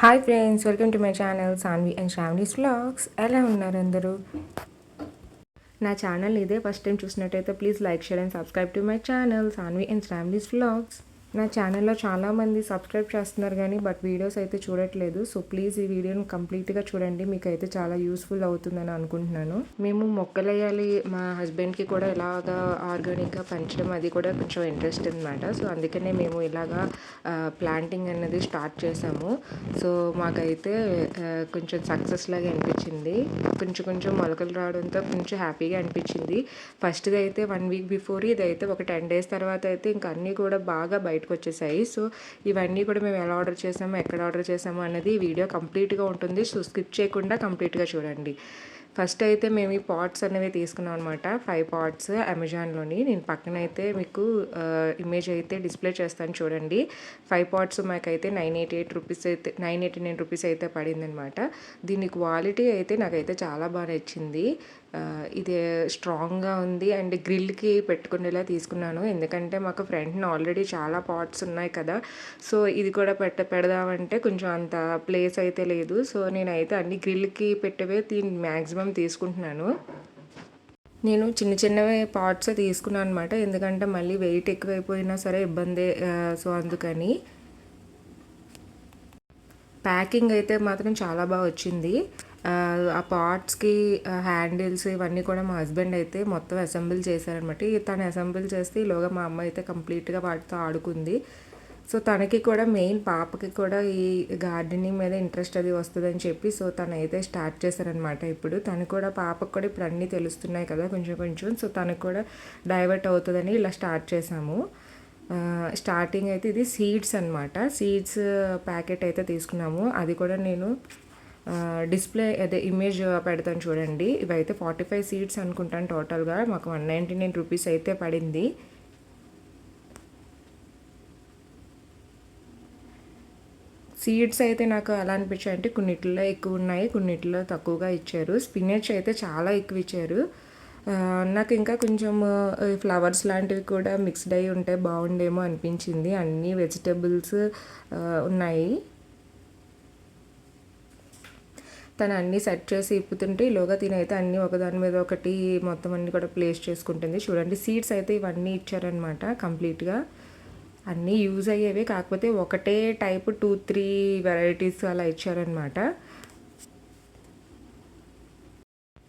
Hi friends welcome to my channel Sanvi and Sravani's vlogs ఎలా ఉన్నారు అందరూ? నా ఛానల్ ఇదే ఫస్ట్ టైం చూసినట్టయితే please like share and subscribe to my channel Sanvi and Sravani's vlogs నా ఛానల్లో చాలామంది సబ్స్క్రైబ్ చేస్తున్నారు కానీ బట్ వీడియోస్ అయితే చూడట్లేదు. సో ప్లీజ్ ఈ వీడియోని కంప్లీట్గా చూడండి. మీకు అయితే చాలా యూస్ఫుల్ అవుతుందని అనుకుంటున్నాను. మేము మొక్కలు వేయాలి మా హస్బెండ్కి కూడా ఇలాగా ఆర్గానిక్గా పెంచడం అది కూడా కొంచెం ఇంట్రెస్ట్ అనమాట సో అందుకనే మేము ఇలాగా ప్లాంటింగ్ అనేది స్టార్ట్ చేసాము. సో మాకైతే కొంచెం సక్సెస్ లాగా అనిపించింది. కొంచెం కొంచెం మొలకలు రావడంతో కొంచెం హ్యాపీగా అనిపించింది. ఫస్ట్ది అయితే వన్ వీక్ బిఫోర్ ఇది అయితే ఒక టెన్ డేస్ తర్వాత అయితే ఇంకా అన్నీ కూడా బాగా బయట బయటకు వచ్చేసాయి. సో ఇవన్నీ కూడా మేము ఎలా ఆర్డర్ చేసాము ఎక్కడ ఆర్డర్ చేసాము అనేది వీడియో కంప్లీట్గా ఉంటుంది. సో స్కిప్ చేయకుండా కంప్లీట్గా చూడండి. ఫస్ట్ అయితే మేము ఈ పాట్స్ అనేవి తీసుకున్నాం అనమాట ఫైవ్ పాట్స్ అమెజాన్లోని నేను పక్కన అయితే మీకు ఇమేజ్ అయితే డిస్ప్లే చేస్తాను చూడండి. ఫైవ్ పాట్స్ మాకైతే నైన్ ఎయిటీ ఎయిట్ రూపీస్ అయితే నైన్ ఎయిటీ నైన్ రూపీస్ అయితే పడిందనమాట దీని క్వాలిటీ అయితే నాకైతే చాలా బాగా నచ్చింది. ఇది స్ట్రాంగ్గా ఉంది అండ్ గ్రిల్కి పెట్టుకునేలా తీసుకున్నాను. ఎందుకంటే మాకు ఫ్రంట్ని ఆల్రెడీ చాలా పాట్స్ ఉన్నాయి కదా. సో ఇది కూడా పెట్ట పెడదామంటే కొంచెం అంత ప్లేస్ అయితే లేదు. సో నేనైతే అన్ని గ్రిల్కి పెట్టేవే దీన్ని మ్యాక్సిమం తీసుకుంటున్నాను. నేను చిన్న చిన్నవి పార్ట్స్ తీసుకున్నాను అనమాట ఎందుకంటే మళ్ళీ వెయిట్ ఎక్కువైపోయినా సరే ఇబ్బంది సో అందుకని. ప్యాకింగ్ అయితే మాత్రం చాలా బాగా వచ్చింది. ఆ, పార్ట్స్కి హ్యాండిల్స్ ఇవన్నీ కూడా మా హస్బెండ్ అయితే మొత్తం అసెంబుల్ చేశారనమాట తను అసెంబుల్ చేస్తే ఈలోగా మా అమ్మ అయితే కంప్లీట్గా వాటితో ఆడుకుంది. సో తనకి కూడా మెయిన్ పాపకి కూడా ఈ గార్డెనింగ్ మీద ఇంట్రెస్ట్ అది వస్తుందని చెప్పి సో తను అయితే స్టార్ట్ చేశారనమాట ఇప్పుడు. తను కూడా పాపకు కూడా ఇప్పుడు అన్నీ తెలుస్తున్నాయి కదా కొంచెం కొంచెం. సో తనకు కూడా డైవర్ట్ అవుతుందని ఇలా స్టార్ట్ చేశాము. స్టార్టింగ్ అయితే ఇది సీడ్స్ అనమాట. సీడ్స్ ప్యాకెట్ అయితే తీసుకున్నాము. అది కూడా నేను డిస్ప్లే అదే ఇమేజ్ పెడతాను చూడండి. ఇవైతే ఫార్టీ ఫైవ్ సీడ్స్ అనుకుంటాను టోటల్గా. మాకు వన్ నైంటీ నైన్ రూపీస్ అయితే పడింది. సీడ్స్ అయితే నాకు ఎలా అనిపించాయి. అంటే కొన్నిట్లో ఎక్కువ ఉన్నాయి కొన్నిట్లో తక్కువగా ఇచ్చారు. స్పినచ్ అయితే చాలా ఎక్కువ ఇచ్చారు. నాకు ఇంకా కొంచెం ఫ్లవర్స్ లాంటివి కూడా మిక్స్డ్ అయి ఉంటే బాగుండేమో అనిపించింది. అన్ని వెజిటబుల్స్ ఉన్నాయి. తను అన్నీ సెట్ చేసి ఇప్పుతుంటే ఈలోగా తినైతే అన్నీ ఒకదాని మీద ఒకటి మొత్తం అన్నీ కూడా ప్లేస్ చేసుకుంటుంది. చూడండి సీడ్స్ అయితే ఇవన్నీ ఇచ్చారనమాట కంప్లీట్గా. అన్నీ యూజ్ అయ్యేవి. కాకపోతే ఒకటే టైప్ టూ త్రీ వెరైటీస్ అలా ఇచ్చారనమాట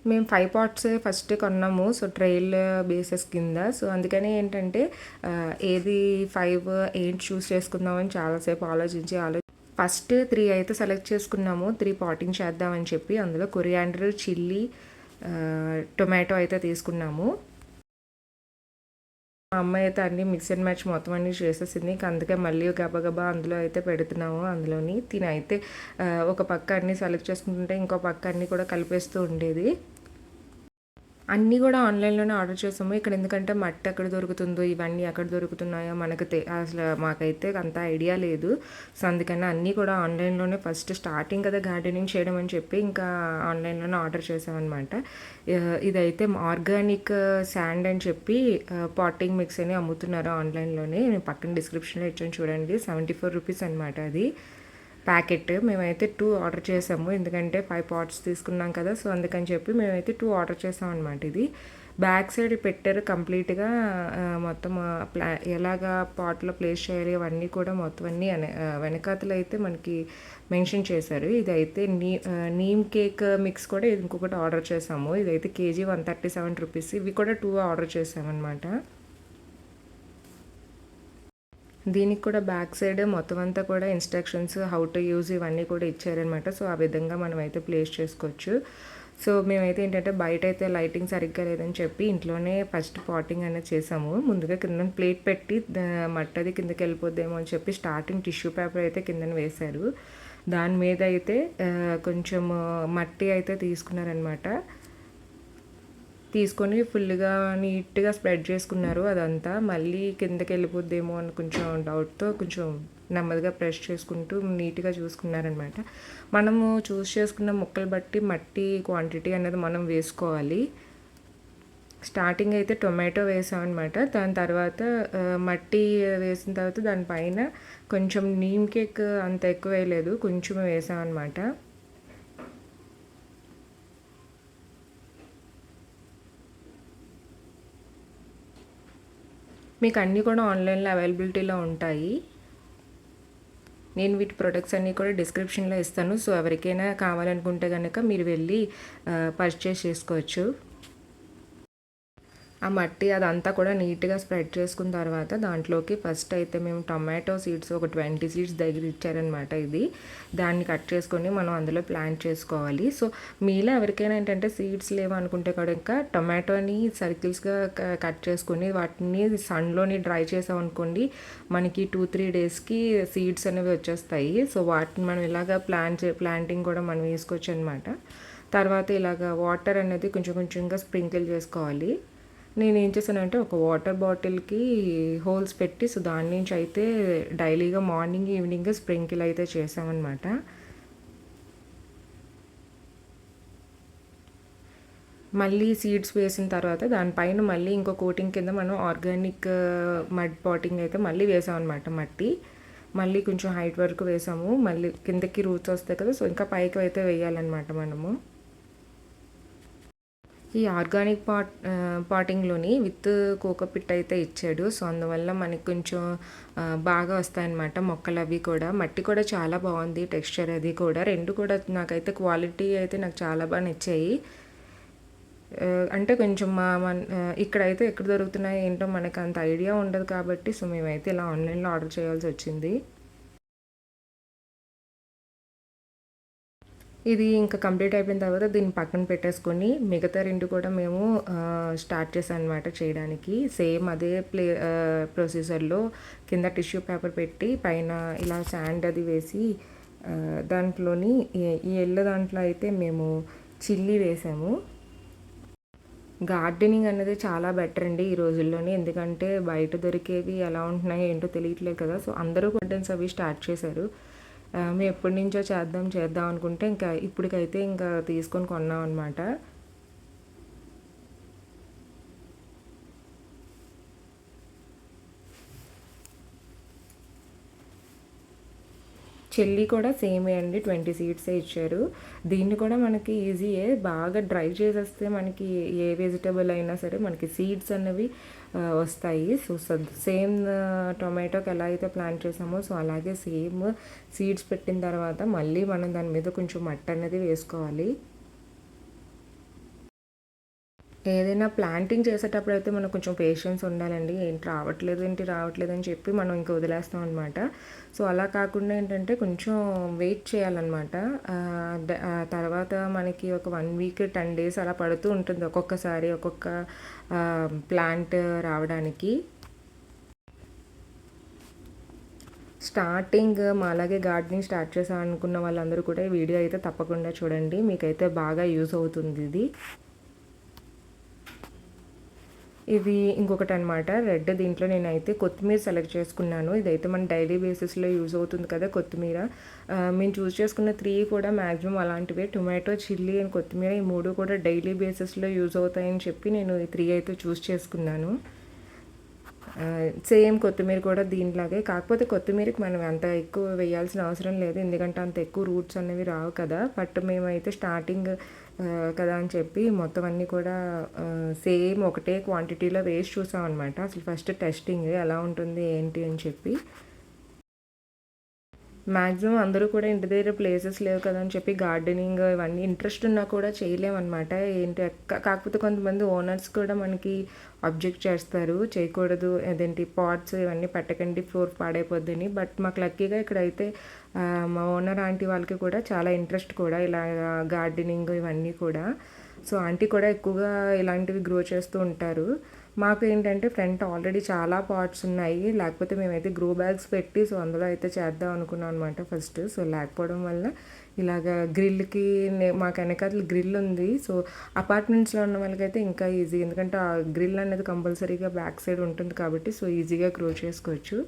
మేము ఫైవ్ పాట్స్ ఫస్ట్ కొన్నాము. సో ట్రైల్ బేసెస్ కింద. సో అందుకని ఏంటంటే ఏది ఫైవ్ ఏంటి చూస్ చేసుకుందామని చాలాసేపు ఆలోచించి ఆలో ఫస్ట్ త్రీ అయితే సెలెక్ట్ చేసుకున్నాము. త్రీ పాటింగ్ చేద్దామని చెప్పి అందులో కొరియాండర్ చిల్లీ టొమాటో అయితే తీసుకున్నాము. మా అమ్మాయి అయితే అన్ని మిక్స్ అండ్ మ్యాచ్ మొత్తం అన్ని చేసేసింది. అందుకే మళ్ళీ గబగబా అందులో అయితే పెడుతున్నాము. అందులోని తిని అయితే ఒక పక్క అన్ని సెలెక్ట్ చేసుకుంటుంటే ఇంకో పక్క అన్ని కూడా కలిపేస్తూ ఉండేది. అన్నీ కూడా ఆన్లైన్లోనే ఆర్డర్ చేసాము ఇక్కడ ఎందుకంటే మట్టి ఎక్కడ దొరుకుతుందో ఇవన్నీ ఎక్కడ దొరుకుతున్నాయో మనకు తె అసలు మాకైతే అంత ఐడియా లేదు. సో అందుకని అన్నీ కూడా ఆన్లైన్లోనే ఫస్ట్ స్టార్టింగ్ కదా గార్డెనింగ్ చేయడం అని చెప్పి ఇంకా ఆన్లైన్లోనే ఆర్డర్ చేసామన్నమాట ఇదైతే ఆర్గానిక్ శాండ్ అని చెప్పి పాటింగ్ మిక్స్ అని అమ్ముతున్నారు ఆన్లైన్లోనే. నేను పక్కన డిస్క్రిప్షన్లో ఇచ్చాను చూడండి. సెవెంటీ ఫోర్ రూపీస్ అనమాట అది. ప్యాకెట్. మేమైతే టూ ఆర్డర్ చేసాము. ఎందుకంటే ఫైవ్ పాట్స్ తీసుకున్నాం కదా సో అందుకని చెప్పి మేమైతే టూ ఆర్డర్ చేసాం అనమాట ఇది. బ్యాక్ సైడ్ పెట్టారు కంప్లీట్గా మొత్తం ప్లా ఎలాగా పాట్లో ప్లేస్ చేయాలి అవన్నీ కూడా మొత్తం అన్నీ అనే- వెనకాతలు అయితే మనకి మెన్షన్ చేశారు. ఇదైతే నీ నీమ్ కేక్ మిక్స్ కూడా ఇది ఇంకొకటి ఆర్డర్ చేసాము. ఇదైతే KG one thirty seven rupees. ఇవి కూడా టూ ఆర్డర్ చేసామన్నమాట. దీనికి కూడా బ్యాక్ సైడ్ మొత్తం అంతా కూడా ఇన్స్ట్రక్షన్స్ హౌ టు యూజ్ ఇవన్నీ కూడా ఇచ్చారనమాట సో ఆ విధంగా మనం అయితే ప్లేస్ చేసుకోవచ్చు. సో మేమైతే ఏంటంటే బయట అయితే లైటింగ్ సరిగ్గా లేదని చెప్పి ఇంట్లోనే ఫస్ట్ పాటింగ్ అనేది చేసాము. ముందుగా కింద ప్లేట్ పెట్టి మట్టది కిందకి వెళ్ళిపోద్దేమో అని చెప్పి స్టార్టింగ్ టిష్యూ పేపర్ అయితే కిందన వేశారు. దాని మీద అయితే కొంచెం మట్టి అయితే తీసుకున్నారనమాట తీసుకొని ఫుల్గా నీట్గా స్ప్రెడ్ చేసుకున్నారు అదంతా. మళ్ళీ కిందకి వెళ్ళిపోద్దేమో అని కొంచెం డౌట్తో కొంచెం నెమ్మదిగా ప్రెష్ చేసుకుంటూ నీట్గా చూసుకున్నారనమాట. మనము చూస్ చేసుకున్న ముక్కలు బట్టి మట్టి క్వాంటిటీ అనేది మనం వేసుకోవాలి. స్టార్టింగ్ అయితే టొమాటో వేసాం అనమాట దాని తర్వాత మట్టి వేసిన తర్వాత దానిపైన కొంచెం నీమ్ కేక్ అంత ఎక్కువ వేయలేదు. కొంచెం వేసాం మీకు అన్నీ కూడా ఆన్లైన్లో అవైలబిలిటీలో ఉంటాయి. నేను వీటి ప్రొడక్ట్స్ అన్నీ కూడా డిస్క్రిప్షన్లో ఇస్తాను. సో ఎవరికైనా కావాలనుకుంటే కనుక మీరు వెళ్ళి పర్చేస్ చేసుకోవచ్చు. ఆ మట్టి అదంతా కూడా నీట్గా స్ప్రెడ్ చేసుకున్న తర్వాత దాంట్లోకి ఫస్ట్ అయితే మేము టొమాటో సీడ్స్ ఒక ట్వంటీ సీడ్స్ దగ్గర ఇచ్చారనమాట ఇది. దాన్ని కట్ చేసుకొని మనం అందులో ప్లాంట్ చేసుకోవాలి. సో మీలో ఎవరికైనా ఏంటంటే సీడ్స్ లేవు అనుకుంటే కనుక టొమాటోని సర్కిల్స్గా కట్ చేసుకొని వాటిని సన్లోని డ్రై చేసామనుకోండి మనకి టూ త్రీ డేస్కి సీడ్స్ అనేవి వచ్చేస్తాయి. సో వాటిని మనం ఇలాగ ప్లాంట్ ప్లాంటింగ్ కూడా మనం వేసుకోవచ్చు అనమాట తర్వాత ఇలాగ వాటర్ అనేది కొంచెం కొంచెంగా స్ప్రింకిల్ చేసుకోవాలి. నేను ఏం చేశానంటే ఒక వాటర్ బాటిల్కి హోల్స్ పెట్టి సో దాని నుంచి అయితే డైలీగా మార్నింగ్ ఈవినింగ్ స్ప్రింకిల్ అయితే చేసామన్నమాట మళ్ళీ సీడ్స్ వేసిన తర్వాత దానిపైన మళ్ళీ ఇంకో కోటింగ్ కింద మనం ఆర్గానిక్ మడ్ పాటింగ్ అయితే మళ్ళీ వేసామన్నమాట మట్టి. మళ్ళీ కొంచెం హైట్ వరకు వేసాము. మళ్ళీ కిందకి రూట్స్ వస్తాయి కదా సో ఇంకా పైకి అయితే వేయాలన్నమాట మనము. ఈ ఆర్గానిక్ పాట్ పాటింగ్లోని విత్ కోకోపిట్ అయితే ఇచ్చాడు. సో అందువల్ల మనకి కొంచెం బాగా వస్తాయన్నమాట మొక్కలు అవి కూడా. మట్టి కూడా చాలా బాగుంది టెక్స్చర్ అది కూడా. రెండు కూడా నాకైతే క్వాలిటీ అయితే నాకు చాలా బాగా నచ్చాయి. అంటే కొంచెం మా మన ఇక్కడైతే ఎక్కడ దొరుకుతున్నాయి ఏంటో మనకు అంత ఐడియా ఉండదు కాబట్టి సో మేమైతే ఇలా ఆన్లైన్లో ఆర్డర్ చేయాల్సి వచ్చింది. ఇది ఇంకా కంప్లీట్ అయిపోయిన తర్వాత దీన్ని పక్కన పెట్టేసుకొని మిగతా రెండు కూడా మేము స్టార్ట్ చేసాం అనమాట చేయడానికి. సేమ్ అదే ప్లే ప్రొసీజర్లో కింద టిష్యూ పేపర్ పెట్టి పైన ఇలా శాండ్ అది వేసి దాంట్లోని ఈ- ఈ ఎల్లో దాంట్లో అయితే మేము చిల్లీ వేసాము. గార్డెనింగ్ అనేది చాలా బెటర్ అండి ఈ రోజుల్లోనే. ఎందుకంటే బయట దొరికేవి ఎలా ఉంటున్నాయో ఏంటో తెలియట్లేదు కదా. సో అందరూ గార్డెన్స్ అవి స్టార్ట్ చేశారు. మేము ఎప్పటి నుంచో చేద్దాం చేద్దాం అనుకుంటే ఇంకా ఇప్పటికైతే ఇంకా తీసుకొని కొన్నాం అనమాట చెల్లి కూడా సేమే అండి ట్వంటీ సీట్సే ఇచ్చారు. దీన్ని కూడా మనకి ఈజీయే బాగా డ్రై చేసేస్తే మనకి ఏ వెజిటబుల్ అయినా సరే మనకి సీడ్స్ అనేవి వస్తాయి. సో సేమ్ టొమాటోకి ఎలా అయితే ప్లాంట్ చేసామో సో అలాగే సేమ్ సీడ్స్ పెట్టిన తర్వాత మళ్ళీ మనం దాని మీద కొంచెం మట్టి అనేది వేసుకోవాలి. ఏదైనా ప్లాంటింగ్ చేసేటప్పుడు అయితే మనకు కొంచెం పేషెన్స్ ఉండాలండి. ఏంటి రావట్లేదు ఏంటి రావట్లేదు అని చెప్పి మనం ఇంకా వదిలేస్తాం అనమాట సో అలా కాకుండా ఏంటంటే కొంచెం వెయిట్ చేయాలన్నమాట. తర్వాత మనకి ఒక వన్ వీక్ టెన్ డేస్ అలా పడుతూ ఉంటుంది ఒక్కొక్కసారి ఒక్కొక్క ప్లాంట్ రావడానికి. స్టార్టింగ్ మా అలాగే గార్డెనింగ్ స్టార్ట్ చేసాం అనుకున్న వాళ్ళందరూ కూడా ఈ వీడియో అయితే తప్పకుండా చూడండి. మీకైతే బాగా యూస్ అవుతుంది ఇది. ఇది ఇంకొకటి అనమాట రెడ్ దీంట్లో నేనైతే కొత్తిమీర సెలెక్ట్ చేసుకున్నాను. ఇదైతే మన డైలీ బేసిస్లో యూజ్ అవుతుంది కదా కొత్తిమీర. మేము చూస్ చేసుకున్న త్రీ కూడా మ్యాక్సిమం అలాంటివే. టొమాటో చిల్లీ అండ్ కొత్తిమీర ఈ మూడు కూడా డైలీ బేసిస్లో యూజ్ అవుతాయని చెప్పి నేను ఈ త్రీ అయితే చూస్ చేసుకున్నాను. సేమ్ కొత్తిమీర కూడా దీనిలాగే. కాకపోతే కొత్తిమీరకి మనం అంత ఎక్కువ వేయాల్సిన అవసరం లేదు. ఎందుకంటే అంత ఎక్కువ రూట్స్ అనేవి రావు కదా. బట్ మేమైతే స్టార్టింగ్ కదా అని చెప్పి మొత్తం అన్నీ కూడా సేమ్ ఒకటే క్వాంటిటీలో వేసి చూసామన్నమాట. అసలు ఫస్ట్ టెస్టింగ్ ఎలా ఉంటుంది ఏంటి అని చెప్పి. మ్యాక్సిమం అందరూ కూడా ఇంటి దగ్గర ప్లేసెస్ లేవు కదా అని చెప్పి గార్డెనింగ్ ఇవన్నీ ఇంట్రెస్ట్ ఉన్నా కూడా చేయలేమన్నమాట. ఏంటి? కాకపోతే కొంతమంది ఓనర్స్ కూడా మనకి అబ్జెక్ట్ చేస్తారు. చేయకూడదు. అదేంటి? పాట్స్ ఇవన్నీ పెట్టకండి ఫ్లోర్ పాడైపోద్దని. బట్ మాకు లక్కీగా ఇక్కడైతే మా ఓనర్ ఆంటీ వాళ్ళకి కూడా చాలా ఇంట్రెస్ట్ కూడా ఇలా గార్డెనింగ్ ఇవన్నీ కూడా. సో ఆంటీ కూడా ఎక్కువగా ఇలాంటివి గ్రో చేస్తూ ఉంటారు. మాకు ఏంటంటే ఫ్రంట్ ఆల్రెడీ చాలా పార్ట్స్ ఉన్నాయి. లేకపోతే మేమైతే గ్రో బ్యాగ్స్ పెట్టి సో అందులో అయితే చేద్దాం అనుకున్నాం అనమాట ఫస్ట్. సో లేకపోవడం వల్ల ఇలాగ గ్రిల్కి మాకు వెనకాల గ్రిల్ ఉంది. సో అపార్ట్మెంట్స్లో ఉన్న వాళ్ళకైతే ఇంకా ఈజీ. ఎందుకంటే ఆ గ్రిల్ అనేది కంపల్సరీగా బ్యాక్ సైడ్ ఉంటుంది కాబట్టి సో ఈజీగా గ్రో చేసుకోవచ్చు.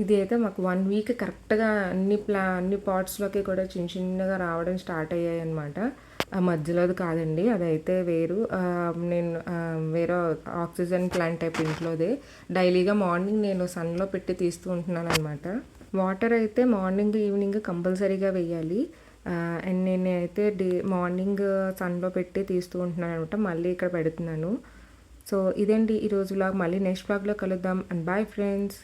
ఇది అయితే మాకు వన్ వీక్ కరెక్ట్గా అన్ని ప్లా అన్ని పార్ట్స్లోకి కూడా చిన్న చిన్నగా రావడం స్టార్ట్ అయ్యాయి అనమాట ఆ మధ్యలోది కాదండి అదైతే వేరు. నేను వేరే ఆక్సిజన్ ప్లాంట్ టైప్ ఇంట్లోదే. డైలీగా మార్నింగ్ నేను సన్లో పెట్టి తీస్తూ ఉంటున్నాను అనమాట వాటర్ అయితే మార్నింగ్ ఈవినింగ్ కంపల్సరీగా వేయాలి. అండ్ నేను అయితే డే మార్నింగ్ సన్లో పెట్టి తీస్తూ ఉంటున్నాను అనమాట మళ్ళీ ఇక్కడ పెడుతున్నాను. సో ఇదేంటి ఈరోజు బ్లాగ్ మళ్ళీ నెక్స్ట్ బ్లాగ్లో కలుద్దాం అండ్ బాయ్ ఫ్రెండ్స్.